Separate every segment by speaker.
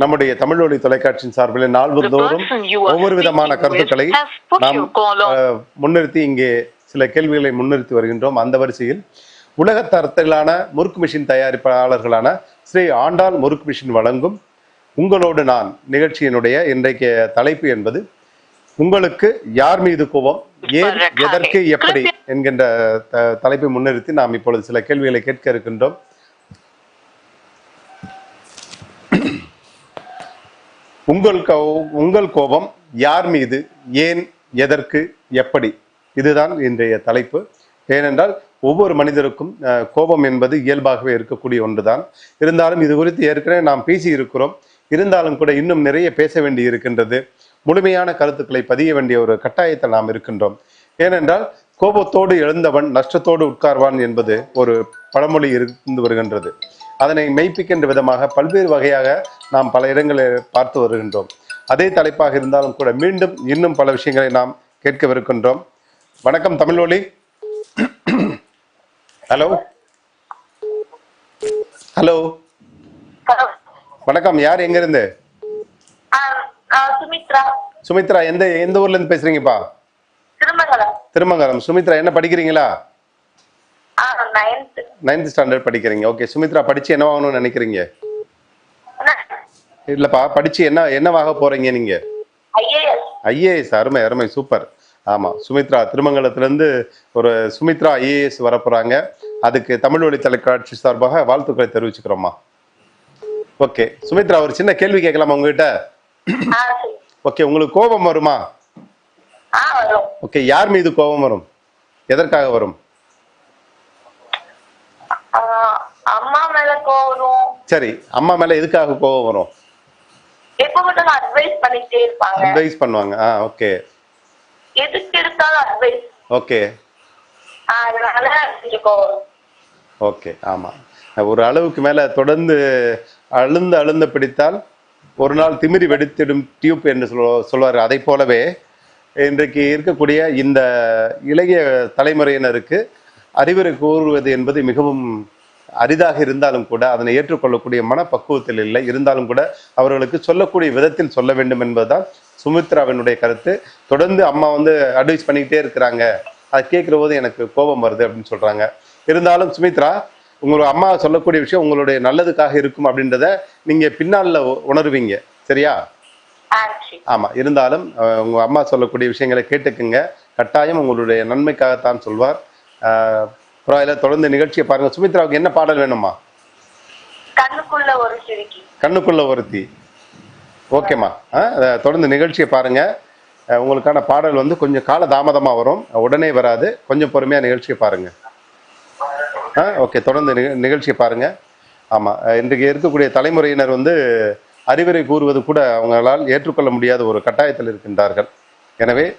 Speaker 1: நம்முடைய தமிழ் ஒளி தொலைக்காட்சியின் சார்பில்
Speaker 2: are
Speaker 1: ஒவ்வொரு விதமான கருத்துக்களை நாம் முன்னிறுத்தி இங்கே சில கேள்விகளை முன்னிறுத்தி வருகின்றோம். அந்த வரிசையில் உலக தரத்திலான முறுக்கு மிஷின் தயாரிப்பாளர்களான ஸ்ரீ ஆண்டாள் முறுக்கு மிஷின் வழங்கும் உங்களோடு நான் நிகழ்ச்சியினுடைய இன்றைக்கு தலைப்பு என்பது உங்களுக்கு யார் மீது கோபம் ஏன் எதற்கு எப்படி என்கின்ற தலைப்பை முன்னிறுத்தி நாம் இப்பொழுது சில கேள்விகளை கேட்க இருக்கின்றோம். உங்கள் கோ- உங்கள் கோபம் யார் மீது ஏன் எதற்கு எப்படி? இதுதான் இன்றைய தலைப்பு. ஏனென்றால் ஒவ்வொரு மனிதருக்கும் கோபம் என்பது இயல்பாகவே இருக்கக்கூடிய ஒன்றுதான். இருந்தாலும் இது குறித்து ஏற்கனவே நாம் பேசி இருக்கிறோம் இருந்தாலும் கூட இன்னும் நிறைய பேச வேண்டி இருக்கின்றது. முழுமையான கருத்துக்களை பதிய வேண்டிய ஒரு கட்டாயத்தில் நாம் இருக்கின்றோம். ஏனென்றால் கோபத்தோடு எழுந்தவன் நஷ்டத்தோடு உட்கார்வான் என்பது ஒரு பழமொழி இருந்து வருகின்றது. அதனை மெய்ப்பிக்கின்ற விதமாக பல்வேறு வகையாக நாம் பல இடங்களில் பார்த்து வருகின்றோம். அதே தலைப்பாக இருந்தாலும் கூட மீண்டும் இன்னும் பல விஷயங்களை நாம் கேட்கவிருக்கின்றோம். வணக்கம் தமிழ்வொலி ஹலோ ஹலோ
Speaker 3: ஹலோ
Speaker 1: வணக்கம் யார் எங்கிருந்து?
Speaker 3: சுமித்ரா.
Speaker 1: சுமித்ரா எந்த எந்த ஊர்ல இருந்து பேசுறீங்கப்பா?
Speaker 3: திருமங்கலம்.
Speaker 1: திருமங்கலம். சுமித்ரா என்ன படிக்கிறீங்களா?
Speaker 3: நைன்த்
Speaker 1: ஸ்டாண்டர்ட் படிக்கிறீங்க. ஓகே சுமித்ரா படிச்சு என்ன ஆகணும்னு நினைக்கிறீங்க? இல்லப்பா படிச்சு என்ன என்னவாக போறீங்க நீங்க?
Speaker 3: ஐஏஎஸ்
Speaker 1: அருமை அருமை சூப்பர். ஆமா சுமித்ரா திருமங்கலத்திலிருந்து ஒரு சுமித்ரா ஐஏஎஸ் வரப்போறாங்க. அதுக்கு தமிழ் வழி தொலைக்காட்சி சார்பாக வாழ்த்துக்களை தெரிவிச்சுக்கிறோம்மா. ஓகே சுமித்ரா ஒரு சின்ன கேள்வி கேட்கலாமா உங்ககிட்ட? ஓகே உங்களுக்கு கோபம் வரும்? ஓகே யார் மீது கோபம் வரும்? எதற்காக வரும்
Speaker 3: ஆ, அம்மா கோவம்
Speaker 1: சரி அம்மா மேல எதுக்காக கோபம் வரும்?
Speaker 3: அட்வைஸ் பண்ணிட்டே இருப்பாங்க.
Speaker 1: அட்வைஸ் பண்ணுவாங்க. ஆ ஓகே
Speaker 3: எதுக்கு எடுத்தாலும் அட்வைஸ்
Speaker 1: ஓகே
Speaker 3: அதனால கோவம்.
Speaker 1: ஓகே ஆமாம் ஒரு அளவுக்கு மேலே தொடர்ந்து அழுந்து அழுந்து பிடித்தால் ஒரு நாள் திமிரி வெடித்திடும் டியூப் என்று சொல்ல சொல்வார். அதை போலவே இன்றைக்கு இருக்கக்கூடிய இந்த இளைய தலைமுறையினருக்கு அறிவுரை கூறுவது என்பது மிகவும் அரிதாக இருந்தாலும் கூட அதனை ஏற்றுக்கொள்ளக்கூடிய மனப்பக்குவத்தில் இல்லை. இருந்தாலும் கூட அவர்களுக்கு சொல்லக்கூடிய விதத்தில் சொல்ல வேண்டும் என்பதுதான் சுமித்ராவினுடைய கருத்து. தொடர்ந்து அம்மா வந்து அட்வைஸ் பண்ணிக்கிட்டே இருக்கிறாங்க. அதை கேட்குற போது எனக்கு கோபம் வருது அப்படின்னு சொல்றாங்க. இருந்தாலும் சுமித்ரா உங்களோட அம்மா சொல்லக்கூடிய விஷயம் உங்களுடைய நல்லதுக்காக இருக்கும் அப்படின்றத நீங்க பின்னால உணருவீங்க. சரியா?
Speaker 3: ஆ சரி.
Speaker 1: ஆமா. இருந்தாலும் அஹ், உங்க அம்மா சொல்லக்கூடிய விஷயங்களை கேட்டுக்குங்க. கட்டாயம் உங்களுடைய நன்மைக்காகத்தான் சொல்வார். பரவாயில்ல தொடர்ந்து நிகழ்ச்சியை பாருங்க. சுமித்ராவுக்கு என்ன பாடல் வேணுமா?
Speaker 3: கண்ணுக்குள்ள ஒரு
Speaker 1: கண்ணுக்குள்ள ஒருத்தி. ஓகேம்மா. ஆ, தொடர்ந்து நிகழ்ச்சியை பாருங்க. உங்களுக்கான பாடல் வந்து கொஞ்சம் கால தாமதமா வரும். உடனே வராது. கொஞ்சம் பொறுமையா நிகழ்ச்சியை பாருங்க. ஆ ஓகே. தொடர்ந்து நிக- நிகழ்ச்சியை பாருங்க. ஆமா. அஹ், இன்றைக்கு இருக்கக்கூடிய தலைமுறையினர் வந்து அறிவுரை கூறுவது கூட அவங்களால் ஏற்றுக்கொள்ள முடியாத ஒரு கட்டாயத்தில் இருக்கின்றார்கள். எனவே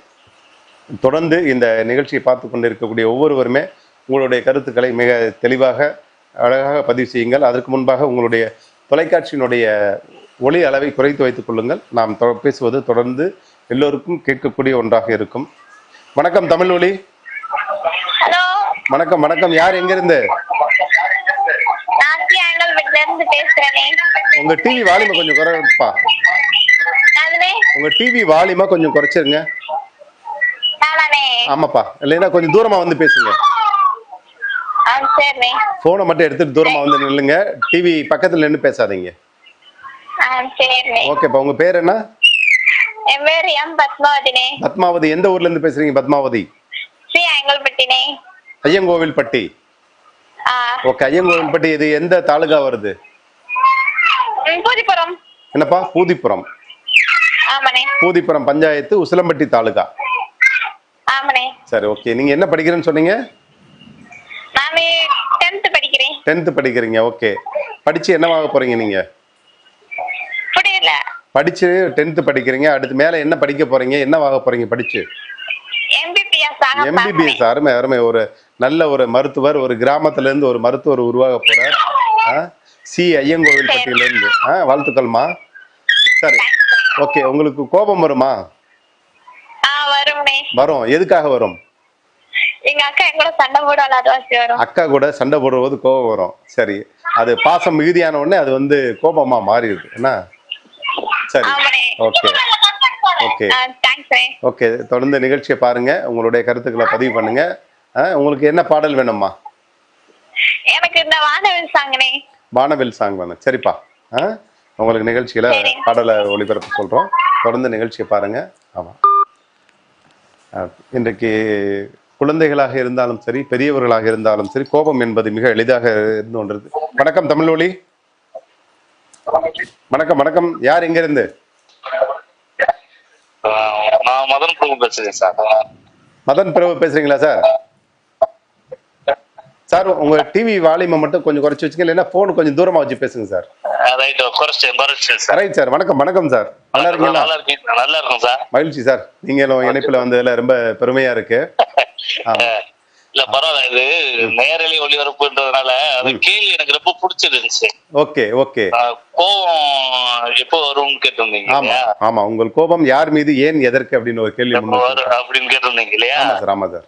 Speaker 1: தொடர்ந்து இந்த நிகழ்ச்சியை பார்த்து கொண்டு இருக்கக்கூடிய ஒவ்வொருவருமே உங்களுடைய கருத்துக்களை மிக தெளிவாக அழகாக பதிவு செய்யுங்கள். அதற்கு முன்பாக உங்களுடைய தொலைக்காட்சியினுடைய ஒளி அளவை குறைத்து வைத்துக் கொள்ளுங்கள். நாம் பேசுவது தொடர்ந்து எல்லோருக்கும் கேட்கக்கூடிய ஒன்றாக இருக்கும். வணக்கம் தமிழ் ஒளி. வணக்கம் வணக்கம். யார் எங்கிருந்து? உங்க டிவி வால்யூமை கொஞ்சம் குறைப்பா. உங்க டிவி வால்யூமை கொஞ்சம் குறைச்சிருங்க. ஆமாப்பா. இல்லைன்னா கொஞ்சம் தூரமா வந்து பேசுங்க. போனை மட்டும் எடுத்துட்டு தூரமா வந்து நில்லுங்க. டிவி பக்கத்துல நின்று பேசாதீங்க. ஓகேப்பா உங்க பேர் என்ன? பத்மாவதி எந்த ஊர்ல இருந்து பேசுறீங்க பத்மாவதி? ஐயங்கோவில்பட்டி. ஓகே ஐயங்கோவில்பட்டி இது எந்த தாலுகா வருது? என்னப்பா பூதிப்புறம் பூதிப்புறம் பஞ்சாயத்து உசிலம்பட்டி தாலுகா. சரி ஓகே நீங்க என்ன படிக்கிறேன்னு சொன்னீங்க? டென்த்து படிக்கிறீங்க ஓகே படிச்சு என்னவாக போறீங்க நீங்க? படிச்சு டென்த்து படிக்கிறீங்க அடுத்து மேல என்ன படிக்க போறீங்க என்னவாக போறீங்க படிச்சு?
Speaker 3: எம்பிபிஎஸ்
Speaker 1: அருமை அருமை. ஒரு நல்ல ஒரு மருத்துவர் ஒரு கிராமத்துல இருந்து ஒரு மருத்துவர் உருவாக போறார்? சி. ஐயங்கோவில்பட்டியில இருந்து ஆ வாழ்த்துக்கள்மா. சரி. ஓகே உங்களுக்கு கோபம் வருமா? வரும். எதுக்காக வரும்?
Speaker 3: எங்க அக்கா என் கூட சண்டை போடாத அதுவாசி வரும்.
Speaker 1: அக்கா கூட சண்டை போடும்போது கோபம் வரும். சரி. அது பாசம் மிகுதியான உடனே அது வந்து கோபமா மாறிடுது. என்ன? சரி. ஓகே. ஓகே. ஓகே. தொடர்ந்து நிகழ்ச்சியை பாருங்க. உங்களுடைய கருத்துக்களை பதிவு பண்ணுங்க. உங்களுக்கு என்ன பாடல் வேணும்மா?
Speaker 3: எனக்கு இந்த வானவில் சாங்கண்ணே
Speaker 1: வானவில் சாங் வேணும். சரிப்பா. உங்களுக்கு நிகழ்ச்சியில. பாடலை ஒளிபரப்பு சொல்றோம். தொடர்ந்து நிகழ்ச்சியை பாருங்க. ஆமா. இன்றைக்கு குழந்தைகளாக இருந்தாலும் சரி பெரியவர்களாக இருந்தாலும் சரி கோபம் என்பது மிக எளிதாக இருந்து கொண்டிருக்கு. வணக்கம் தமிழ் ஒளி. வணக்கம் வணக்கம். யார் எங்க இருந்து
Speaker 2: நான் மதன் பிரபு பேசுறேன் சார்.
Speaker 1: மதன் பிரபு பேசுறீங்களா சார்? சார் உங்க டிவி வால்யூமை மட்டும் கொஞ்சம் குறைச்சி வச்சுங்க இல்லைன்னா போன் கொஞ்சம் தூரமா வச்சு பேசுங்க சார்.
Speaker 2: ரைட் குறைச்சேன் குறைச்சேன் சார்.
Speaker 1: ரைட் சார் வணக்கம் வணக்கம் சார். நல்லா இருக்கீங்களா?
Speaker 2: நல்லா இருக்கும் சார்.
Speaker 1: மகிழ்ச்சி சார். நீங்களும் இணைப்புல வந்ததுல ரொம்ப பெருமையா இருக்கு.
Speaker 2: இல்ல பரவாயில்ல. இது நேரலை ஒளிபரப்புன்றதுனால அந்த கேள்வி எனக்கு ரொம்ப பிடிச்சிருந்துச்சு.
Speaker 1: Okay okay.
Speaker 2: கோவம் எப்போ வரும்னு கேட்டிருந்தீங்க
Speaker 1: ஆமா? ஆமா. உங்கள் கோபம் யார் மீது ஏன் எதற்கு அப்படின்னு ஒரு கேள்வி
Speaker 2: அப்படின்னு கேட்டிருந்தீங்க இல்லையா?
Speaker 1: ஆமா சார் ஆமா சார்.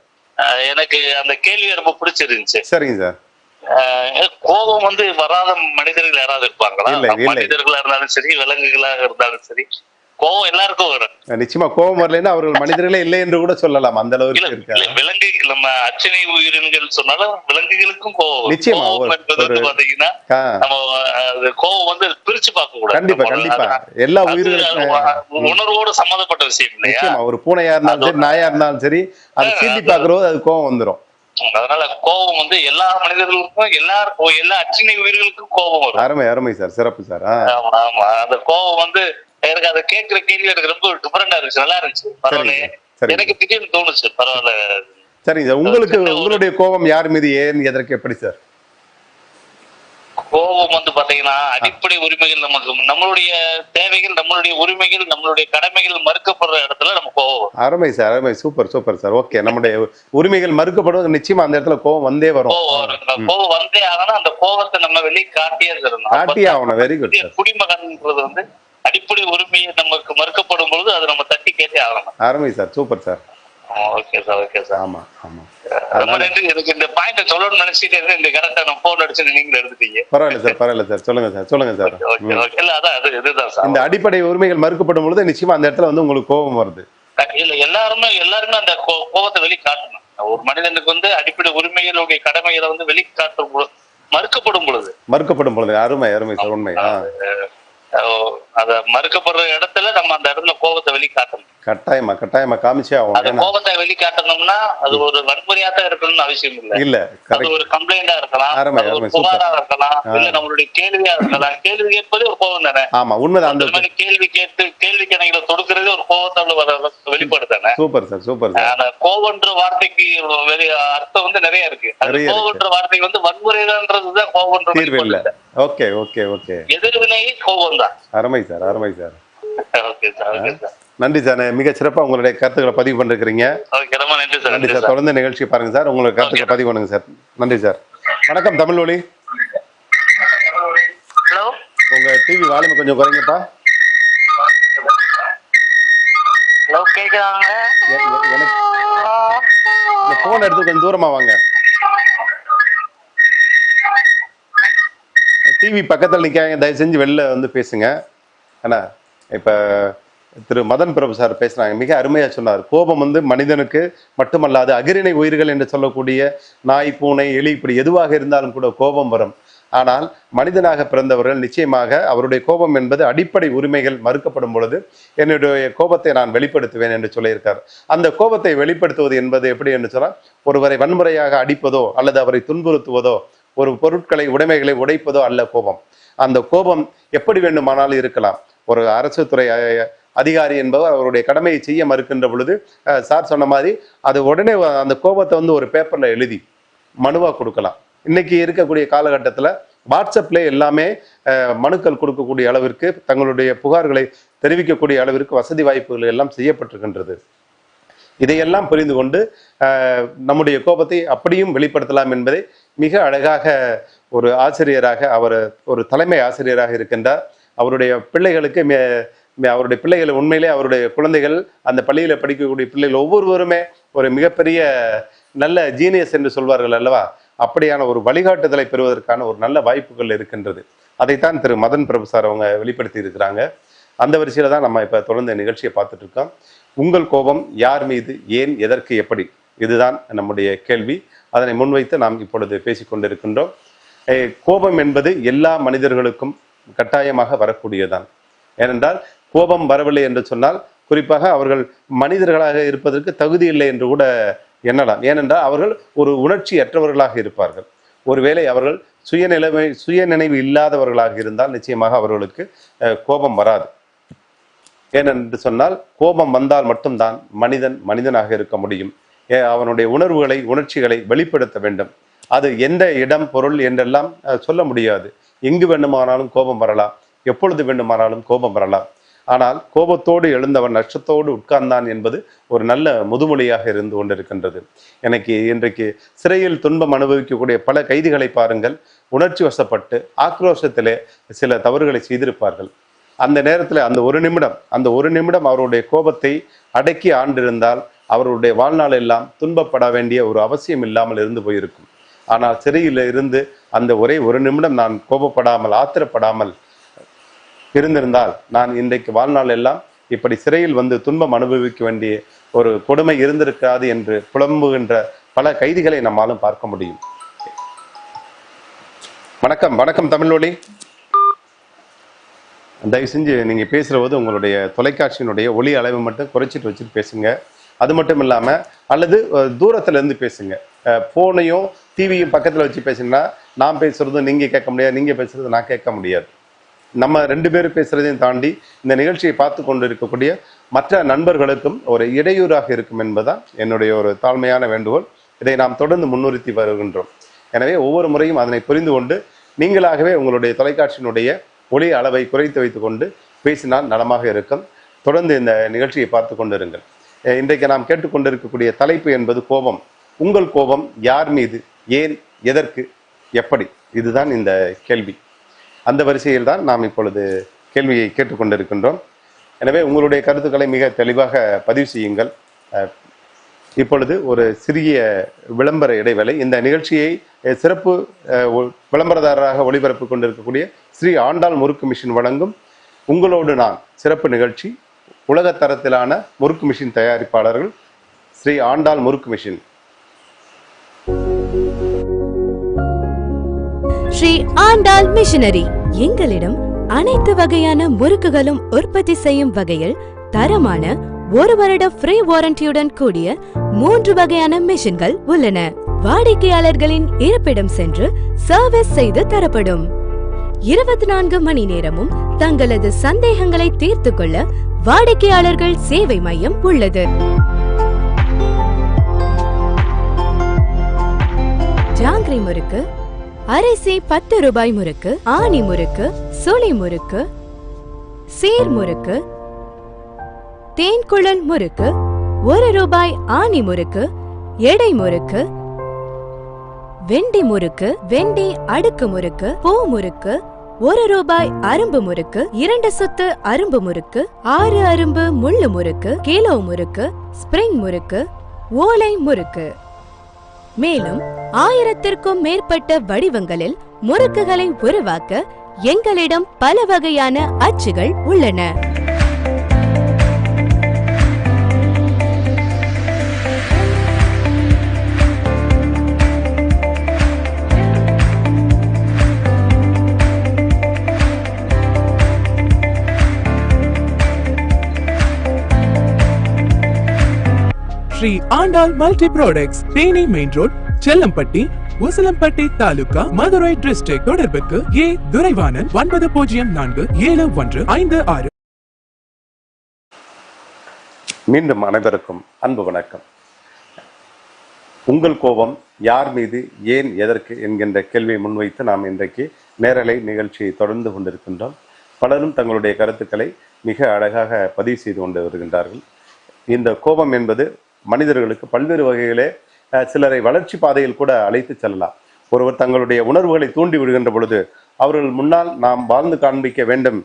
Speaker 2: எனக்கு அந்த கேள்வி ரொம்ப பிடிச்சிருந்துச்சு.
Speaker 1: சரிங்க சார்.
Speaker 2: கோபம் வந்து வராத மனிதர்கள் யாராவது இருப்பாங்களா. மனிதர்களா இருந்தாலும் சரி விலங்குகளாக இருந்தாலும் சரி. கோபம் எல்லாருக்கும் வரும்.
Speaker 1: நிச்சயமா கோபம் வரலைன்னா அவர்கள் மனிதர்களே இல்லை என்று கூட சொல்லலாம். அந்த அளவுக்கு இருக்கா
Speaker 2: விலங்கு நம்ம அச்சனை உயிரினங்கள் சொன்னாலும் விலங்குகளுக்கும் வரும்.
Speaker 1: நிச்சயமா,
Speaker 2: பாத்தீங்கன்னா நம்ம கோவம் வந்து பிரிச்சு பார்க்க கூடாது.
Speaker 1: கண்டிப்பா கண்டிப்பா. எல்லா உயிர்களுக்கும்
Speaker 2: உணர்வோட சம்மந்தப்பட்ட விஷயம் இல்லையா?
Speaker 1: நிச்சயமா ஒரு பூனையா இருந்தாலும் சரி நாயா இருந்தாலும் சரி அதை சீண்டி பாக்குறோம் அது கோபம் வந்துரும்.
Speaker 2: அதனால கோபம் வந்து எல்லா மனிதர்களுக்கும் எல்லா எல்லா அச்சனை உயிர்களுக்கும் கோபம் வரும்.
Speaker 1: அருமை அருமை சார் சிறப்பு சார்
Speaker 2: ஆமா ஆமா. அந்த கோபம் வந்து எனக்கு அதை கேட்கிற கேள்வி எனக்கு ரொம்ப டிஃபரெண்டா இருந்துச்சு நல்லா இருந்துச்சு. பரவாயில்ல. எனக்கு திடீர்னு தோணுச்சு பரவாயில்ல.
Speaker 1: சரிங்க சார் உங்களுக்கு உங்களுடைய கோபம் யார் மீது ஏன் எதற்கு எப்படி சார்?
Speaker 2: கோபம் வந்து பாத்தீங்கன்னா அடிப்படை உரிமைகள் நமக்கு நம்மளுடைய தேவைகள் நம்மளுடைய உரிமைகள் நம்மளுடைய கடமைகள் மறுக்கப்படுற இடத்துல நம்ம கோபம்.
Speaker 1: அருமை சார் அருமை. Super super sir. ஓகே நம்முடைய உரிமைகள் மறுக்கப்படுவது நிச்சயமா அந்த இடத்துல கோபம் வந்தே வரும்.
Speaker 2: கோபம் வந்தே ஆகணும். அந்த கோபத்தை நம்ம வெளியே காட்டியே
Speaker 1: காட்டியே ஆகணும். Very good sir.
Speaker 2: குடிமகன்ன்றது வந்து அடிப்படை உரிமையை நமக்கு மறுக்கப்படும் பொழுது அதை நம்ம தட்டி கேட்டே ஆகணும்.
Speaker 1: அருமை sir super sir.
Speaker 2: Okay sir okay sir
Speaker 1: ஆமா ஆமா.
Speaker 2: ரொம்ப நன்றி. எனக்கு இந்த பாயிண்ட சொல்லணும்னு நினைச்சிட்டு இருந்தேன் இந்த கரெக்டா நான் போன் அடிச்சு நீங்க எடுத்துட்டீங்க.
Speaker 1: பரவாயில்ல சார் பரவாயில்ல சார். சொல்லுங்க சார் சொல்லுங்க சார்.
Speaker 2: இல்ல அதான் அது இதுதான் சார்.
Speaker 1: இந்த அடிப்படை உரிமைகள் மறுக்கப்படும் பொழுது நிச்சயமா அந்த இடத்துல வந்து உங்களுக்கு கோபம் வருது.
Speaker 2: இல்ல எல்லாருமே எல்லாருமே அந்த கோபத்தை வெளி காட்டணும் ஒரு மனிதனுக்கு வந்து அடிப்படை உரிமைகளுடைய கடமைகளை வந்து வெளி காட்டும் மறுக்கப்படும் பொழுது.
Speaker 1: மறுக்கப்படும் பொழுது. அருமை அருமை சார் உண்மை.
Speaker 2: அத மறுக்கப்படுற இடத்துல நம்ம அந்த இடத்துல கோபத்தை வெளி காட்டணும்
Speaker 1: கட்டாயமா கட்டாயமா காமிச்சே ஆகணும்.
Speaker 2: அந்த கோபத்தை வெளி காட்டணும்னா அது ஒரு வன்முறையா தான் இருக்கணும்னு அவசியம் இல்லை.
Speaker 1: இல்ல
Speaker 2: அது ஒரு கம்ப்ளைண்டா இருக்கலாம். அது ஒரு புகாரா இருக்கலாம். இல்ல நம்மளுடைய கேள்வியா இருக்கலாம். கேள்வி கேட்பது ஒரு கோபம் தானே?
Speaker 1: ஆமா உண்மைதான் அந்த
Speaker 2: அந்த மாதிரி கேள்வி கேட்டு கேள்வி கணைகளை தொடுக்கிறது ஒரு கோபத்தால வர வெளிப்பாடு தானே?
Speaker 1: Super sir super sir.
Speaker 2: ஆனா கோபன்ற வார்த்தைக்கு அர்த்தம் வந்து நிறைய இருக்கு. அது. கோபன்ற வார்த்தைக்கு வந்து வன்முறைதான்றதுதான் கோபன்ற
Speaker 1: தீர்வு இல்ல. Okay okay okay.
Speaker 2: எதிர்வினையே கோபம் தான்
Speaker 1: அருமை சார். அருமை சார். நன்றி சார். மிக சிறப்பா உங்களுடைய கருத்துக்களை பதிவு பண்ணிருக்கிறீங்க.
Speaker 2: நன்றி சார்
Speaker 1: தொடர்ந்து நிகழ்ச்சி பாருங்க சார். உங்களுடைய கருத்துக்களை பதிவு பண்ணுங்க சார். நன்றி சார். வணக்கம் தமிழ் ஒளி
Speaker 2: ஹலோ?
Speaker 1: உங்க டிவி வால்யூமை கொஞ்சம் குறைங்கப்பா. எனக்கு போன் எடுத்து கொஞ்சம் தூரமா வாங்க. டிவி பக்கத்தில் நிற்காங்க தயவு செஞ்சு வெளில வந்து பேசுங்க. அண்ணா இப்போ திரு மதன் பிரபு சார் பேசுனாங்க மிக அருமையாக சொன்னார். கோபம் வந்து மனிதனுக்கு மட்டுமல்லாது அகிரிணை உயிர்கள் என்று சொல்லக்கூடிய நாய் பூனை எலி இப்படி எதுவாக இருந்தாலும் கூட கோபம் வரும். ஆனால் மனிதனாக பிறந்தவர்கள் நிச்சயமாக அவருடைய கோபம் என்பது அடிப்படை உரிமைகள் மறுக்கப்படும் பொழுது என்னுடைய கோபத்தை நான் வெளிப்படுத்துவேன் என்று சொல்லியிருக்கார். அந்த கோபத்தை வெளிப்படுத்துவது என்பது எப்படி என்று சொன்னால் ஒருவரை வன்முறையாக அடிப்பதோ அல்லது அவரை துன்புறுத்துவதோ ஒரு பொருட்களை உடைமைகளை உடைப்பதோ அல்ல கோபம். அந்த கோபம் எப்படி வேண்டுமானாலும் இருக்கலாம். ஒரு அரசு துறை அதிகாரி என்பவர் அவருடைய கடமையை செய்ய மறுக்கின்ற பொழுது சார் சொன்ன மாதிரி அது உடனே அந்த கோபத்தை வந்து ஒரு பேப்பர்ல எழுதி மனுவா கொடுக்கலாம். இன்னைக்கு இருக்கக்கூடிய காலகட்டத்தில் வாட்ஸ்அப்ல எல்லாமே மனுக்கள் கொடுக்கக்கூடிய அளவிற்கு தங்களுடைய புகார்களை தெரிவிக்கக்கூடிய அளவிற்கு வசதி வாய்ப்புகள் எல்லாம் செய்யப்பட்டிருக்கின்றது. இதையெல்லாம் புரிந்து கொண்டு நம்முடைய கோபத்தை அப்படியும் வெளிப்படுத்தலாம் என்பதை மிக அழகாக ஒரு ஆசிரியராக அவர் ஒரு தலைமை ஆசிரியராக இருக்கின்றார். அவருடைய பிள்ளைகளுக்கு மே- அவருடைய பிள்ளைகள் உண்மையிலே அவருடைய குழந்தைகள் அந்த பள்ளியில் படிக்கக்கூடிய பிள்ளைகள் ஒவ்வொருவருமே ஒரு மிகப்பெரிய நல்ல ஜீனியஸ் என்று சொல்வார்கள் அல்லவா? அப்படியான ஒரு வழிகாட்டுதலை பெறுவதற்கான ஒரு நல்ல வாய்ப்புகள் இருக்கின்றது. அதைத்தான் திரு. மதன் பிரபு சார் அவங்க வெளிப்படுத்தி இருக்கிறாங்க. அந்த வரிசையில் தான் நம்ம இப்போ தொடர்ந்து நிகழ்ச்சியை பார்த்துட்டு இருக்கோம். உங்கள் கோபம் யார் மீது ஏன் எதற்கு எப்படி? இதுதான் நம்முடைய கேள்வி. அதனை முன்வைத்து நாம் இப்பொழுது பேசிக்கொண்டிருக்கின்றோம். கோபம் என்பது எல்லா மனிதர்களுக்கும் கட்டாயமாக வரக்கூடியதான். ஏனென்றால் கோபம் வரவில்லை என்று சொன்னால் குறிப்பாக அவர்கள் மனிதர்களாக இருப்பதற்கு தகுதி இல்லை என்று கூட எண்ணலாம். ஏனென்றால் அவர்கள் ஒரு உணர்ச்சியற்றவர்களாக இருப்பார்கள். ஒருவேளை அவர்கள் சுயநிலைமை சுயநினைவு இல்லாதவர்களாக இருந்தால் நிச்சயமாக அவர்களுக்கு கோபம் வராது. ஏனென்று சொன்னால் கோபம் வந்தால் மட்டும்தான் மனிதன் மனிதனாக இருக்க முடியும். ஏ- அவனுடைய உணர்வுகளை உணர்ச்சிகளை வெளிப்படுத்த வேண்டும். அது எந்த இடம் பொருள் என்றெல்லாம் சொல்ல முடியாது. எங்கு வேண்டுமானாலும் கோபம் வரலாம். எப்பொழுது வேண்டுமானாலும் கோபம் வரலாம். ஆனால் கோபத்தோடு எழுந்தவன் நஷ்டத்தோடு உட்கார்ந்தான் என்பது ஒரு நல்ல முதுமொழியாக இருந்து கொண்டிருக்கின்றது. எனக்கு இன்றைக்கு சிறையில் துன்பம் அனுபவிக்கக்கூடிய பல கைதிகளை பாருங்கள். உணர்ச்சி வசப்பட்டு ஆக்ரோஷத்திலே சில தவறுகளை செய்திருப்பார்கள். அந்த நேரத்தில் அந்த ஒரு நிமிடம் அந்த ஒரு நிமிடம் அவருடைய கோபத்தை அடக்கி ஆண்டிருந்தால் அவருடைய வாழ்நாள் எல்லாம் துன்பப்பட வேண்டிய ஒரு அவசியம் இல்லாமல் இருந்து போயிருக்கும். ஆனால் சிறையில் இருந்து அந்த ஒரே ஒரு நிமிடம் நான் கோபப்படாமல் ஆத்திரப்படாமல் இருந்திருந்தால் நான் இன்றைக்கு வாழ்நாள் எல்லாம் இப்படி சிறையில் வந்து துன்பம் அனுபவிக்க வேண்டிய ஒரு கொடுமை இருந்திருக்காது என்று புலம்புகின்ற பல கைதிகளை நம்மாலும் பார்க்க முடியும். வணக்கம் வணக்கம் தமிழ்மொழி தயவு செஞ்சு நீங்க பேசுற போது உங்களுடைய தொலைக்காட்சியினுடைய ஒளி அளவை மட்டும் குறைச்சிட்டு வச்சுட்டு பேசுங்க. அது மட்டும் இல்லாம அல்லது தூரத்துல இருந்து பேசுங்க. போனையும் டிவியும் பக்கத்தில் வச்சு பேசினா நான் பேசுறதும் நீங்கள் கேட்க முடியாது நீங்கள் பேசுறது நான் கேட்க முடியாது. நம்ம ரெண்டு பேரும் பேசுறதையும் தாண்டி இந்த நிகழ்ச்சியை பார்த்து கொண்டு இருக்கக்கூடிய மற்ற நண்பர்களுக்கும் ஒரு இடையூறாக இருக்கும் என்பதுதான் என்னுடைய ஒரு தாழ்மையான வேண்டுகோள். இதை நாம் தொடர்ந்து முன்னிறுத்தி வருகின்றோம். எனவே ஒவ்வொரு முறையும் அதனை புரிந்து கொண்டு நீங்களாகவே உங்களுடைய தொலைக்காட்சியினுடைய ஒளி அளவை குறைத்து வைத்துக்கொண்டு பேசினால் நலமாக இருக்கும். தொடர்ந்து இந்த நிகழ்ச்சியை பார்த்து கொண்டிருங்கள். இன்றைக்கு நாம் கேட்டுக்கொண்டிருக்கக்கூடிய தலைப்பு என்பது கோபம். உங்கள் கோபம் யார் மீது? ஏன் எதற்கு எப்படி? இதுதான் இந்த கேள்வி. அந்த வரிசையில் தான் நாம் இப்பொழுது கேள்வியை கேட்டுக்கொண்டிருக்கின்றோம். எனவே உங்களுடைய கருத்துக்களை மிக தெளிவாக பதிவு செய்யுங்கள். இப்பொழுது ஒரு சிறிய விளம்பர இடைவேளை. இந்த நிகழ்ச்சியை சிறப்பு விளம்பரதாரராக ஒளிபரப்பு கொண்டிருக்கக்கூடிய ஸ்ரீ ஆண்டாள் முறுக்கு மிஷின் வழங்கும் உங்களோடு நான் சிறப்பு நிகழ்ச்சி உலகத் தரத்திலான முறுக்கு மிஷின் தயாரிப்பாளர்கள் ஸ்ரீ ஆண்டாள் முறுக்கு மிஷின்.
Speaker 4: ஸ்ரீ ஆண்டாள் மிஷனரி. எங்களிடம் அனைத்து வகையான முறுக்குகளும் உற்பத்தி செய்யும் வகையில் தரமான ஒரு வருட ஃப்ரீ வாரண்டியுடன் கூடிய மூன்று வகையான மிஷின்கள் உள்ளன. வாடிக்கையாளர்களின் இருப்பிடம் சென்று சர்வீஸ் செய்து தரப்படும். இருபத்தி நான்கு மணி நேரமும் தங்களது சந்தேகங்களை தீர்த்து கொள்ள வாடிக்கையாளர்கள் சேவை மையம் உள்ளது. ஜாங்கிரி முறுக்கு அரிசி பத்து ரூபாய் முறுக்கு ஆணி முறுக்கு சுளி முறுக்கு சீர் முறுக்கு தேன்குழல் முறுக்கு ஒரு ரூபாய் ஆணி முறுக்கு எடை முறுக்கு வெண்டி முறுக்கு வெண்டி அடுக்கு முறுக்கு பூ முறுக்கு ஒரு ரூபாய் அரும்பு முறுக்கு இரண்டு சொத்து அரும்பு முறுக்கு ஆறு அரும்பு முள்ளு முறுக்கு கிலோ முறுக்கு ஸ்பிரிங் முறுக்கு ஓலை முறுக்கு. மேலும் ஆயிரத்திற்கும் மேற்பட்ட வடிவங்களில் முறுக்குகளை உருவாக்க எங்களிடம் பல வகையான அச்சுகள் உள்ளன.
Speaker 5: Sri Andal multi products Theni main road Chellampatti Usilampatti taluka Madurai district தொடர்புக்கு ஏ துரைவாணன் ஒன்பது பூஜ்ஜியம் நான்கு ஏழு ஒன்று ஐந்து ஆறு.
Speaker 1: மீண்டும் அனைவருக்கும் அன்பு வணக்கம். உங்கள் கோபம் யார் மீது ஏன் எதற்கு என்கின்ற கேள்வியை முன்வைத்து நாம் இன்றைக்கு நேரலை நிகழ்ச்சியை தொடர்ந்து கொண்டிருக்கின்றோம். பலரும் தங்களுடைய கருத்துக்களை மிக அழகாக பதிவு செய்து கொண்டு வருகின்றார்கள். இந்த கோபம் என்பது மனிதர்களுக்கு பல்வேறு வகையிலே அஹ், சிலரை வளர்ச்சி பாதையில் கூட அழைத்து செல்லலாம். ஒருவர் தங்களுடைய உணர்வுகளை தூண்டி விடுகின்ற பொழுது அவர்கள் முன்னால் நாம் வாழ்ந்து காண்பிக்க வேண்டும்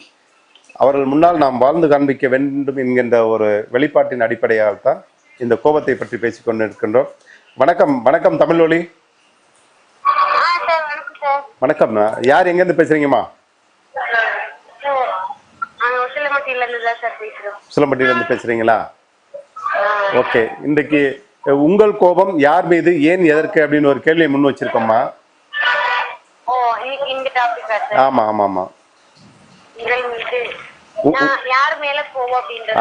Speaker 1: அவர்கள் முன்னால் நாம் வாழ்ந்து காண்பிக்க வேண்டும் என்கின்ற ஒரு வெளிப்பாட்டின் அடிப்படையால் தான் இந்த கோபத்தை பற்றி பேசிக் கொண்டிருக்கின்றோம். வணக்கம் வணக்கம்
Speaker 3: சார் வணக்கம்
Speaker 1: யார் எங்கேருந்து பேசுறீங்கம்மா?
Speaker 3: இருந்து
Speaker 1: பேசுறீங்களா? ஓகே. இன்றைக்கு உங்கள் கோபம் யார் மீது ஏன் எதற்கு அப்படின்னு ஒரு கேள்வியை முன் வச்சிருக்கோம்மா? ஆமா ஆமா ஆமா.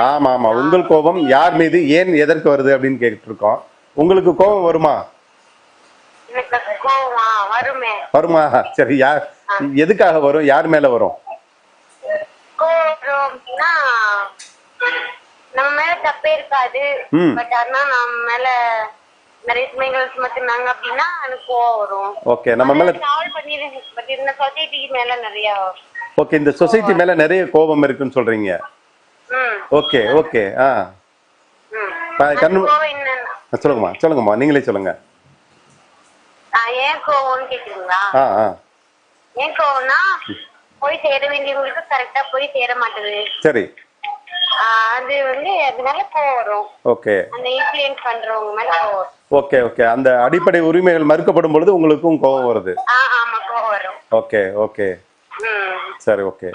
Speaker 1: ஆமா ஆமா. உங்கள் கோபம் யார் மீது ஏன் எதற்கு வருது அப்படின்னு கேட்டு இருக்கோம் உங்களுக்கு கோபம் வருமா?
Speaker 3: வருமே.
Speaker 1: சரி யார் எதுக்காக வரும்? யார் மேல வரும்?
Speaker 3: நம்ம மேல தப்பே இருக்காது. பட் ஆனா நம்ம மேல நிறைய சுமைகள் சுமத்துனாங்க அப்படின்னா எனக்கு கோவம் வரும்.
Speaker 1: ஓகே நம்ம மேல
Speaker 3: சால்வ் பண்ணிடு பட் இந்த சொசைட்டி மேல நிறைய
Speaker 1: ஓகே இந்த சொசைட்டி மேல நிறைய கோபம் இருக்குன்னு சொல்றீங்க. ஓகே ஓகே ஆ. கண்ணு சொல்லுங்கம்மா சொல்லுங்கம்மா நீங்களே சொல்லுங்க.
Speaker 3: ஏன் கோவம்னு கேக்குறீங்களா?
Speaker 1: ஆ ஆ.
Speaker 3: ஏன் கோவம்னா போய் சேர வேண்டியவங்களுக்கு கரெக்டா போய் சேர மாட்டேது.
Speaker 1: சரி.
Speaker 3: அது வந்து அதனால கோவம் வரும்.
Speaker 1: ஓகே.
Speaker 3: அந்த இன்ஃபுளுயன்ஸ் பண்றவங்க மேல கோவம் வரும்.
Speaker 1: Okay okay. அந்த அடிப்படை உரிமைகள் மறுக்கப்படும் பொழுது உங்களுக்கும் கோபம் வருது.
Speaker 3: ஆ ஆமா கோவம் வரும்.
Speaker 1: Okay okay. சரி ஓகே.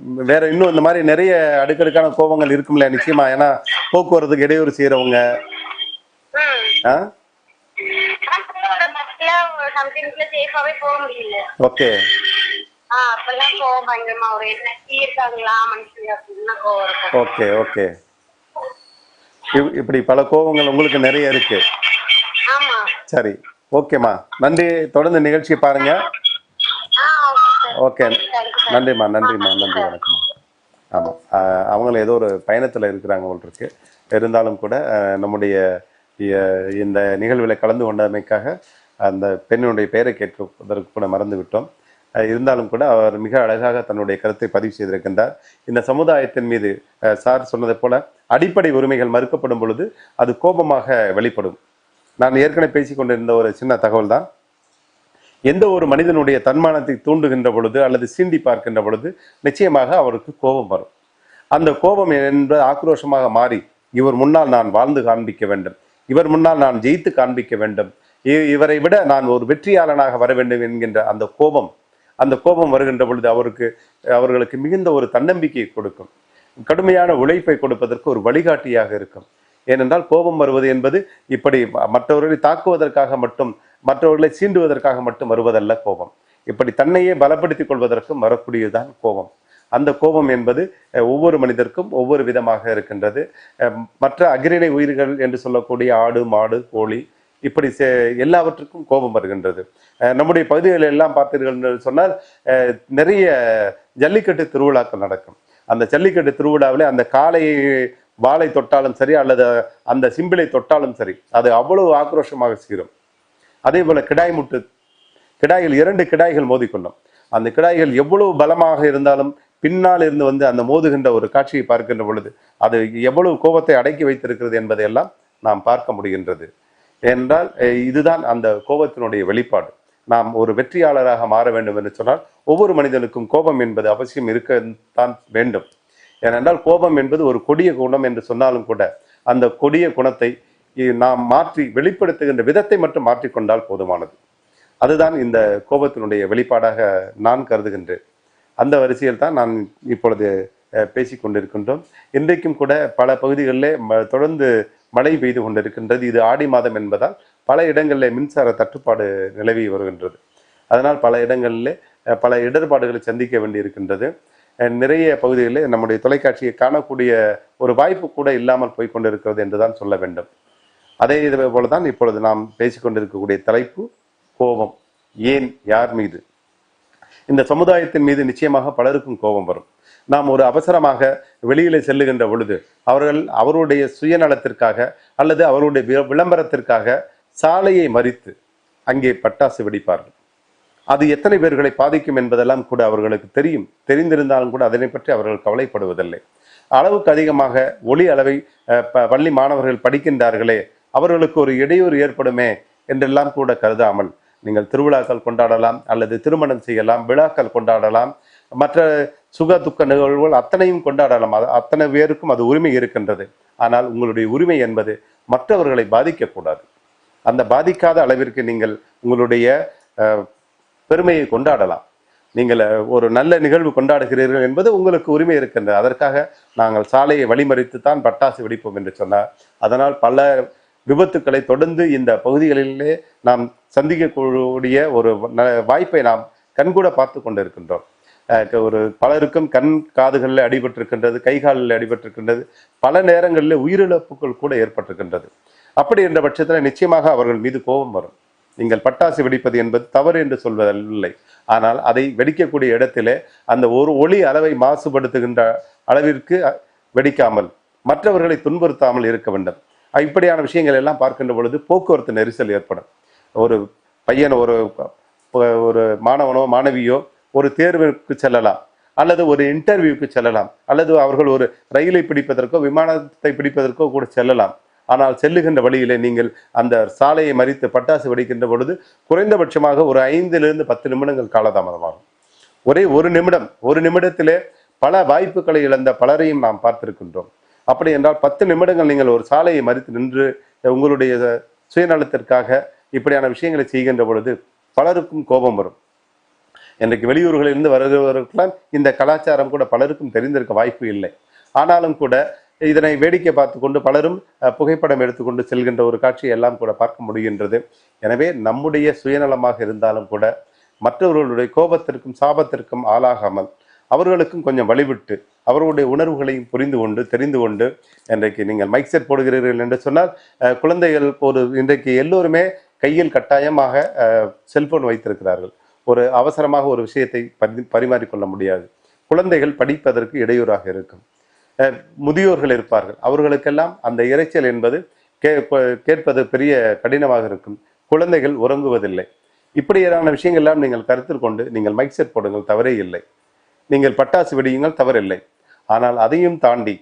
Speaker 1: வேற இன்னும் இந்த மாதிரி நிறைய அடுக்கடுக்கான கோபங்கள் இருக்கும்ல நிச்சயமா. ஏன்னா போக்குவரத்துக்கு இடையூறு செய்யறவங்க ஓகே.
Speaker 3: அப்பெல்லாம் கோவம் பயங்கரமா வரும். என்ன டீ இருக்காங்களா? மனுஷங்க அப்படின்னா கோவம் இருக்கும்
Speaker 1: ஓகே ஓகே. இப்- இப்படி பல கோபங்கள் உங்களுக்கு நிறைய இருக்கு. சரி ஓகேம்மா. நன்றி. தொடர்ந்து நிகழ்ச்சி பாருங்க.
Speaker 3: ஓகே
Speaker 1: நன்றிம்மா நன்றிம்மா நன்றி வணக்கம்மா. ஆமாம் அவங்களும் ஏதோ ஒரு பயணத்தில் இருக்கிறாங்க இருக்கு. இருந்தாலும் கூட நம்முடைய இந்த நிகழ்வில் கலந்து கொண்டமைக்காக அந்த பெண்ணுடைய பெயரை கேட்பதற்கு கூட மறந்து விட்டோம் இருந்தாலும் கூட அவர் மிக அழகாக தன்னுடைய கருத்தை பதிவு செய்திருக்கின்றார். இந்த சமுதாயத்தின் மீது சார் சொன்னதை போல அடிப்படை உரிமைகள் மறுக்கப்படும் பொழுது அது கோபமாக வெளிப்படும். நான் ஏற்கனவே பேசிக்கொண்டிருந்த ஒரு சின்ன தகவல் தான். எந்த ஒரு மனிதனுடைய தன்மானத்தை தூண்டுகின்ற பொழுது அல்லது சீண்டி பார்க்கின்ற பொழுது நிச்சயமாக அவருக்கு கோபம் வரும். அந்த கோபம் என்பது ஆக்ரோஷமாக மாறி இவர் முன்னால் நான் வாழ்ந்து காண்பிக்க வேண்டும். இவர் முன்னால் நான் ஜெயித்து காண்பிக்க வேண்டும். இவரை விட நான் ஒரு வெற்றியாளனாக வர வேண்டும் என்கின்ற அந்த கோபம் அந்த கோபம் வருகின்ற பொழுது அவருக்கு அவர்களுக்கு மிகுந்த ஒரு தன்னம்பிக்கையை கொடுக்கும். கடுமையான உழைப்பை கொடுப்பதற்கு ஒரு வழிகாட்டியாக இருக்கும். ஏனென்றால் கோபம் வருவது என்பது இப்படி மற்றவர்களை தாக்குவதற்காக மட்டும் மற்றவர்களை சீண்டுவதற்காக மட்டும் வருவதல்ல கோபம். இப்படி தன்னையே பலப்படுத்திக் கொள்வதற்கும் வரக்கூடியதுதான் கோபம். அந்த கோபம் என்பது ஒவ்வொரு மனிதருக்கும் ஒவ்வொரு விதமாக இருக்கின்றது. மற்ற அகிரிணை உயிர்கள் என்று சொல்லக்கூடிய ஆடு மாடு கோழி இப்படி செ- எல்லாவற்றுக்கும் கோபம் வருகின்றது. அஹ், நம்முடைய பகுதிகளில் எல்லாம் பார்த்தீர்கள் என்று சொன்னால் அஹ், நிறைய ஜல்லிக்கட்டு திருவிழாக்கள் நடக்கும். அந்த ஜல்லிக்கட்டு திருவிழாவிலே அந்த காளையை வாளை தொட்டாலும் சரி அல்லது அந்த சிம்பிளை தொட்டாலும் சரி அது அவ்வளவு ஆக்ரோஷமாக சீரும். அதே போல கிடாய் முட்டு கிடாய்கள் இரண்டு கிடாய்கள் மோதிக்கொள்ளும். அந்த கிடாய்கள் எவ்வளவு பலமாக இருந்தாலும் பின்னால் இருந்து வந்து அந்த மோதுகின்ற ஒரு காட்சியை பார்க்கின்ற பொழுது அது எவ்வளவு கோபத்தை அடக்கி வைத்திருக்கிறது என்பதையெல்லாம் நாம் பார்க்க முடிகின்றது. என்றால் இதுதான் அந்த கோபத்தினுடைய வெளிப்பாடு. நாம் ஒரு வெற்றியாளராக மாற வேண்டும் என்று சொன்னால் ஒவ்வொரு மனிதனுக்கும் கோபம் என்பது அவசியம் இருக்கத்தான் வேண்டும். ஏனென்றால் கோபம் என்பது ஒரு கொடிய குணம் என்று சொன்னாலும் கூட அந்த கொடிய குணத்தை இ- நாம் மாற்றி வெளிப்படுத்துகின்ற விதத்தை மட்டும் மாற்றிக்கொண்டால் போதுமானது. அதுதான் இந்த கோபத்தினுடைய வெளிப்பாடாக நான் கருதுகின்றேன். அந்த வரிசையில் தான் நான் இப்பொழுது அஹ், பேசிக் கொண்டிருக்கின்றோம். இன்றைக்கும் கூட பல பகுதிகளிலே ம- தொடர்ந்து மழை பெய்து கொண்டிருக்கின்றது. இது ஆடி மாதம் என்பதால் பல இடங்களில் மின்சார தட்டுப்பாடு நிலவி வருகின்றது. அதனால் பல இடங்களிலே பல இடர்பாடுகளை சந்திக்க வேண்டியிருக்கின்றது. நிறைய பகுதிகளில் நம்முடைய தொலைக்காட்சியை காணக்கூடிய ஒரு வாய்ப்பு கூட இல்லாமல் போய் கொண்டிருக்கிறது என்றுதான் சொல்ல வேண்டும். அதே இது போலதான் இப்பொழுது நாம் பேசிக்கொண்டிருக்கக்கூடிய தலைப்பு கோபம். ஏன்? யார் மீது? இந்த சமுதாயத்தின் மீது நிச்சயமாக பலருக்கும் கோபம் வரும். நாம் ஒரு அவசரமாக வெளியிலே செல்லுகின்ற பொழுது அவர்கள் அவருடைய சுயநலத்திற்காக அல்லது அவருடைய விளம்பரத்திற்காக சாலையை மறித்து அங்கே பட்டாசு வெடிப்பார்கள். அது எத்தனை பேர்களை பாதிக்கும் என்பதெல்லாம் கூட அவர்களுக்கு தெரியும். தெரிந்திருந்தாலும் கூட அதனை பற்றி அவர்கள் கவலைப்படுவதில்லை. அளவுக்கு அதிகமாக ஒளி அளவை ப- பள்ளி மாணவர்கள் படிக்கின்றார்களே அவர்களுக்கு ஒரு இடையூறு ஏற்படுமே என்றெல்லாம் கூட கருதாமல் நீங்கள் திருவிழாக்கள் கொண்டாடலாம் அல்லது திருமணம் செய்யலாம் விழாக்கள் கொண்டாடலாம் மற்ற சுக துக்க நிகழ்வுகள் அத்தனையும் கொண்டாடலாம். அது அத்தனை பேருக்கும் அது உரிமை இருக்கின்றது. ஆனால் உங்களுடைய உரிமை என்பது மற்றவர்களை பாதிக்கக்கூடாது. அந்த பாதிக்காத அளவிற்கு நீங்கள் உங்களுடைய பெருமையை கொண்டாடலாம். நீங்கள் ஒரு நல்ல நிகழ்வு கொண்டாடுகிறீர்கள் என்பது உங்களுக்கு உரிமை இருக்கின்றது. அதற்காக நாங்கள் சாலையை வழிமறித்து தான் பட்டாசு வெடிப்போம் என்று சொன்னார். அதனால் பல விபத்துக்களை தொடர்ந்து இந்த பகுதிகளிலே நாம் சந்திக்கக்கூடிய ஒரு ந- வாய்ப்பை நாம் கண்கூட பார்த்து கொண்டிருக்கின்றோம். ஒரு பலருக்கும் கண் காதுகளில் அடிபட்டிருக்கின்றது கை காலில் அடிபட்டிருக்கின்றது பல நேரங்களில் உயிரிழப்புகள் கூட ஏற்பட்டிருக்கின்றது. அப்படி என்ற பட்சத்தில் நிச்சயமாக அவர்கள் மீது கோபம் வரும். நீங்கள் பட்டாசு வெடிப்பது என்பது தவறு என்று சொல்வதில்லை. ஆனால் அதை வெடிக்கக்கூடிய இடத்திலே அந்த ஒரு ஒளி அளவை மாசுபடுத்துகின்ற அளவிற்கு வெடிக்காமல் மற்றவர்களை துன்புறுத்தாமல் இருக்க வேண்டும். இப்படியான விஷயங்கள் எல்லாம் பார்க்கின்ற பொழுது போக்குவரத்து நெரிசல் ஏற்படும். ஒரு பையன் ஒரு ஒரு மாணவனோ மாணவியோ ஒரு தேர்விற்கு செல்லலாம் அல்லது ஒரு இன்டர்வியூக்கு செல்லலாம் அல்லது அவர்கள் ஒரு ரயிலை பிடிப்பதற்கோ விமானத்தை பிடிப்பதற்கோ கூட செல்லலாம். ஆனால் செல்லுகின்ற வழியிலே நீங்கள் அந்த சாலையை மறித்து பட்டாசு வெடிக்கின்ற பொழுது குறைந்தபட்சமாக ஒரு ஐந்திலிருந்து பத்து நிமிடங்கள் காலதாமதமாகும். ஒரே ஒரு நிமிடம் ஒரு நிமிடத்திலே பல வாய்ப்புகளை இழந்த பலரையும் நாம் பார்த்திருக்கின்றோம். அப்படி என்றால் பத்து நிமிடங்கள் நீங்கள் ஒரு சாலையை மறித்து நின்று உங்களுடைய சுயநலத்திற்காக இப்படியான விஷயங்களை செய்கின்ற பொழுது பலருக்கும் கோபம் வரும். இன்றைக்கு வெளியூர்களிலிருந்து வருகிறவர்களுக்கெல்லாம் இந்த கலாச்சாரம் கூட பலருக்கும் தெரிந்திருக்க வாய்ப்பு இல்லை. ஆனாலும் கூட இதனை வேடிக்கை பார்த்து கொண்டு பலரும் புகைப்படம் எடுத்துக்கொண்டு செல்கின்ற ஒரு காட்சியை எல்லாம் கூட பார்க்க முடிகின்றது. எனவே நம்முடைய சுயநலமாக இருந்தாலும் கூட மற்றவர்களுடைய கோபத்திற்கும் சாபத்திற்கும் ஆளாகாமல் அவர்களுக்கும் கொஞ்சம் வழிவிட்டு அவர்களுடைய உணர்வுகளையும் புரிந்து கொண்டு தெரிந்து கொண்டு இன்றைக்கு நீங்கள் மைக் செட் போடுகிறீர்கள் என்று சொன்னால் குழந்தைகள் ஒரு இன்றைக்கு எல்லோருமே கையில் கட்டாயமாக செல்போன் வைத்திருக்கிறார்கள். ஒரு அவசரமாக ஒரு விஷயத்தை பரி பரிமாறிக்கொள்ள முடியாது. குழந்தைகள் படிப்பதற்கு இடையூறாக இருக்கும். முதியோர்கள் இருப்பார்கள். அவர்களுக்கெல்லாம் அந்த இரைச்சல் என்பது கே கேட்பது பெரிய கடினமாக இருக்கும். குழந்தைகள் உறங்குவதில்லை. இப்படியான விஷயங்கள்லாம் நீங்கள் கருத்தில் கொண்டு நீங்கள் மைக் செட் போடுங்கள் தவறே இல்லை. நீங்கள் பட்டாசு வெடியுங்கள் தவறில்லை. ஆனால் அதையும் தாண்டி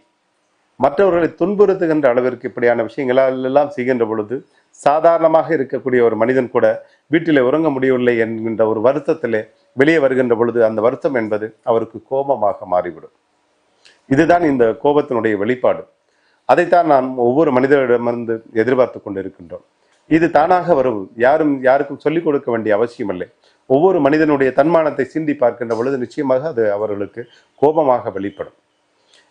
Speaker 1: மற்றவர்களை துன்புறுத்துகின்ற அளவிற்கு இப்படியான விஷயங்களெல்லாம் செய்கின்ற பொழுது சாதாரணமாக இருக்கக்கூடிய ஒரு மனிதன் கூட வீட்டிலே உறங்க முடியவில்லை என்கின்ற ஒரு வருத்தத்திலே வெளியே வருகின்ற பொழுது அந்த வருத்தம் என்பது அவருக்கு கோபமாக மாறிவிடும். இதுதான் இந்த கோபத்தினுடைய வெளிப்பாடு. அதைத்தான் நாம் ஒவ்வொரு மனிதரிடமிருந்து எதிர்பார்த்து கொண்டிருக்கின்றோம். இது தானாக வரும். யாரும் யாருக்கும் சொல்லிக் கொடுக்க வேண்டிய அவசியம் இல்லை ஒவ்வொரு மனிதனுடைய தன்மானத்தை சிந்தி பார்க்கின்ற பொழுது நிச்சயமாக அது அவர்களுக்கு கோபமாக வெளிப்படும்.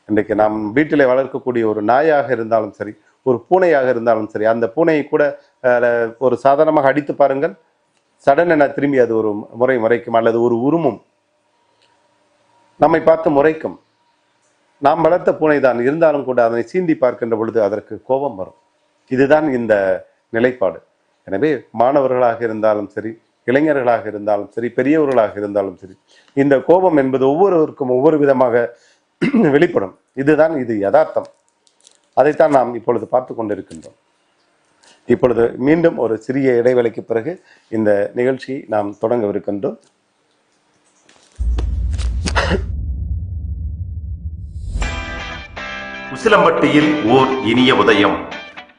Speaker 1: இன்றைக்கு நாம் வீட்டிலே வளர்க்கக்கூடிய ஒரு நாயாக இருந்தாலும் சரி ஒரு பூனையாக இருந்தாலும் சரி அந்த பூனையை கூட ஒரு சாதாரணமாக அடித்து பாருங்கள். சடன் என திரும்பி அது ஒரு முறை முறைக்கும் அல்லது ஒரு உருமும். நம்மை பார்த்து முறைக்கும். நாம் வளர்த்த பூனை தான். இருந்தாலும் கூட அதனை சீண்டி பார்க்கின்ற பொழுது அதற்கு கோபம் வரும். இதுதான் இந்த நிலைப்பாடு. எனவே மாணவர்களாக இருந்தாலும் சரி இளைஞர்களாக இருந்தாலும் சரி பெரியவர்களாக இருந்தாலும் சரி இந்த கோபம் என்பது ஒவ்வொருவருக்கும் ஒவ்வொரு விதமாக வெளிப்படும். இதுதான் இது யதார்த்தம். அதைத்தான் நாம் இப்பொழுது பார்த்து கொண்டிருக்கின்றோம். இப்பொழுது மீண்டும் ஒரு சிறிய இடைவேளைக்கு பிறகு இந்த நிகழ்ச்சி நாம் தொடங்கவிருக்கின்றோம்.
Speaker 6: உசிலம்பட்டியில் ஓர் இனிய உதயம்.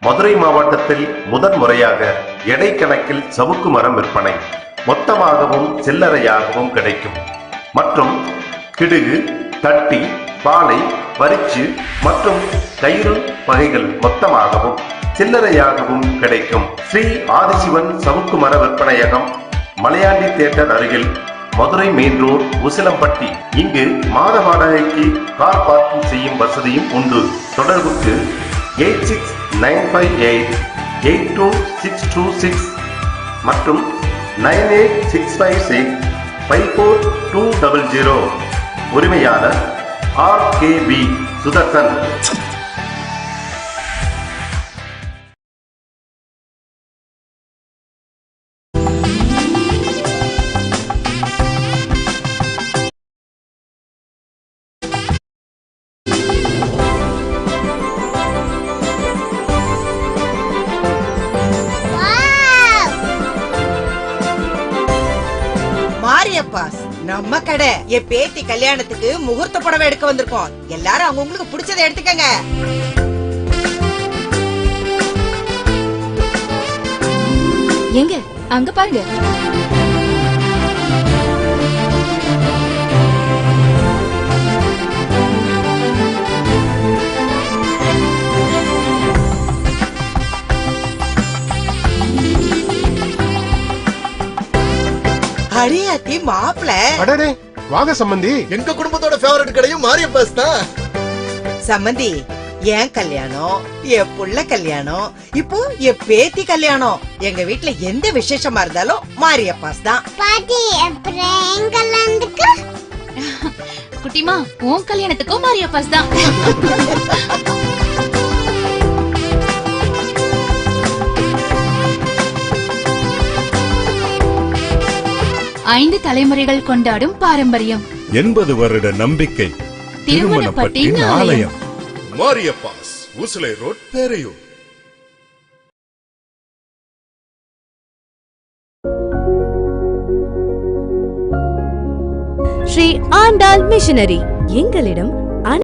Speaker 6: மதுரை மாவட்டத்தில் முதன் முறையாக எடை கணக்கில் சவுக்கு மரம் விற்பனை. மொத்தமாகவும் சில்லறையாகவும் கிடைக்கும். மற்றும் கிடுகு தட்டி பாலை பரிச்சு மற்றும் கயிறு வகைகள் மொத்தமாகவும் சில்லறையாகவும் கிடைக்கும். ஸ்ரீ ஆதிசிவன் சவுக்கு மர விற்பனையகம் மலையாண்டி தேட்டர் அருகில் மதுரை மெயின் ரோடு உசிலம்பட்டி. இங்கு மாத வாடகைக்கு கார் பார்க்கிங் செய்யும் வசதியும் உண்டு. தொடர்புக்கு eight six nine five eight eight two six two six மற்றும் nine eight six five six five four two double zero. உரிமையாளர் ஆர் கே பி சுதர்சன்
Speaker 7: என் பேத்தி கல்யாணத்துக்கு முகூர்த்த புடவை எடுக்க வந்திருக்கோம். எல்லாரும் அவங்க உங்களுக்கு பிடிச்சதை எடுத்துக்கங்க.
Speaker 4: எங்க? அங்க பாருங்க.
Speaker 7: அடியாத்தி மாப்பிள.
Speaker 8: அடடே. வாங்க சம்பந்தி.
Speaker 9: எங்க குடும்பத்தோட ஃபேவரட் கடையும் மாரியப்பாஸ் தான்.
Speaker 7: சம்மந்தி என் கல்யாணம் என் புள்ள கல்யாணம் இப்போ என் பேத்தி கல்யாணம். எங்க வீட்ல எந்த விசேஷமா இருந்தாலும் மாரியப்பாஸ் தான்.
Speaker 3: பாட்டி
Speaker 10: குட்டிமா உன் கல்யாணத்துக்கும் மாரியப்பாஸ் தான். ஐந்து தலைமுறைகள் கொண்டாடும் பாரம்பரியம்.
Speaker 11: எண்பது வருட நம்பிக்கை
Speaker 10: திருமணப்பட்டின் ஆலயம்.
Speaker 9: மாரியப்பாஸ் ஊசலை ரோட் பேரையூர்.
Speaker 4: ஸ்ரீ ஆண்டாள் மிஷனரி. எங்களிடம்